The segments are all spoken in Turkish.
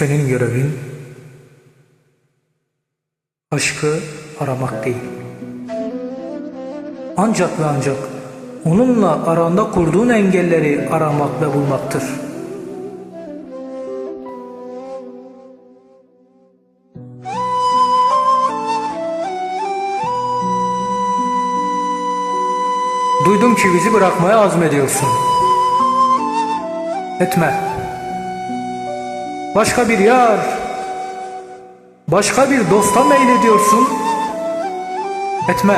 Senin görevin aşkı aramak değil. Ancak ve ancak onunla aranda kurduğun engelleri aramak ve bulmaktır. Duydum ki bizi bırakmaya azmediyorsun. Etme. Başka bir yar, başka bir dosta meylediyorsun. Etme.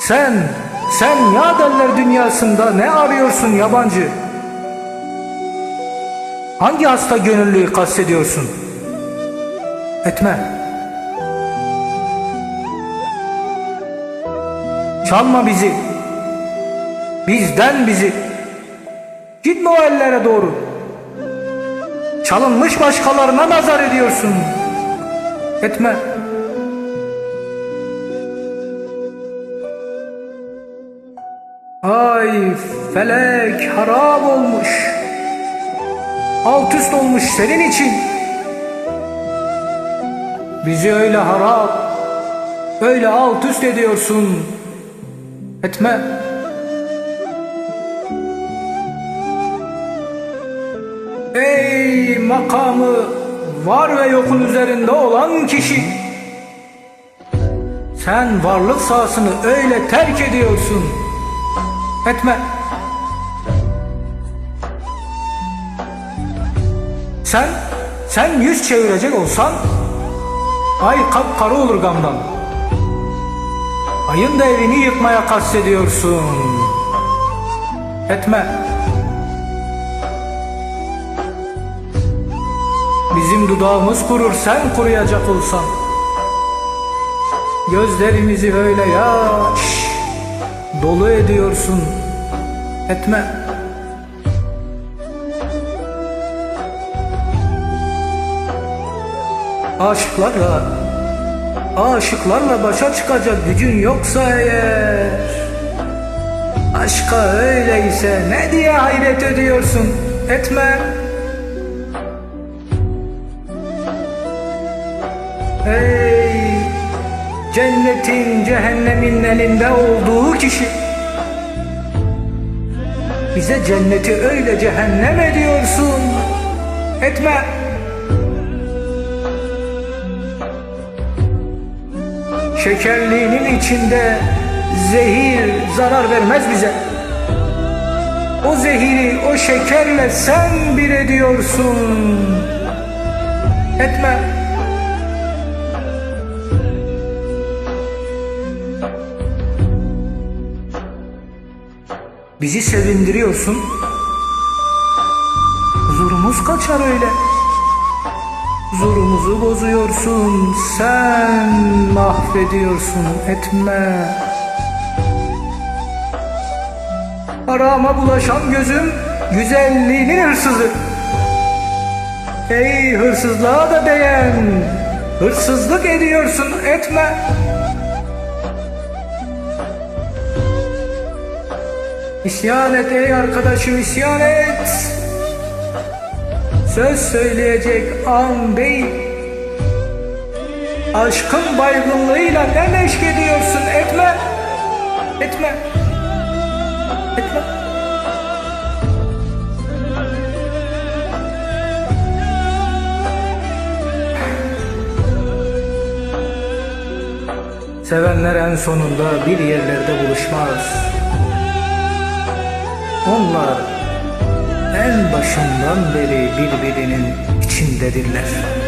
Sen, sen ya derler dünyasında ne arıyorsun yabancı? Hangi hasta gönüllüyü kastediyorsun? Etme. Çalma bizi. Bizden bizi. Gitme o ellere doğru. Çalınmış başkalarına nazar ediyorsun. Etme. Ay felek harap olmuş. Alt üst olmuş senin için. Bizi öyle harap, öyle alt üst ediyorsun. Etme. Ey makamı var ve yokun üzerinde olan kişi. Sen varlık sahasını öyle terk ediyorsun. Etme. Sen, sen yüz çevirecek olsan ay kapkara olur gamdan. Ayın da evini yıkmaya kastediyorsun. Etme. Bizim dudağımız kurur sen kuruyacak olsan. Gözlerimizi böyle yaş dolu ediyorsun. Etme. Aşıklarla Aşıklarla başa çıkacak gücün yoksa eğer Aşka öyleyse ne diye hayret ediyorsun etme Ey cennetin cehennemin elinde olduğu kişi Bize cenneti öyle cehennem ediyorsun Etme Şekerliğinin içinde zehir zarar vermez bize. O zehiri o şekerle sen bir ediyorsun. Etme. Bizi sevindiriyorsun. Huzurumuz kaçar öyle. Huzurumuzu bozuyorsun, sen mahvediyorsun, etme. Arama bulaşan gözüm, güzelliğinin hırsızı. Ey hırsızlığa da değen, hırsızlık ediyorsun, etme. İsyan et ey arkadaşım, isyan et. Söz söyleyecek an değil. Aşkın baygınlığıyla ne meşk ediyorsun etme. Etme. Etme. Sevenler en sonunda bir yerlerde buluşmaz. Onlar en başından beri birbirinin içindedirler.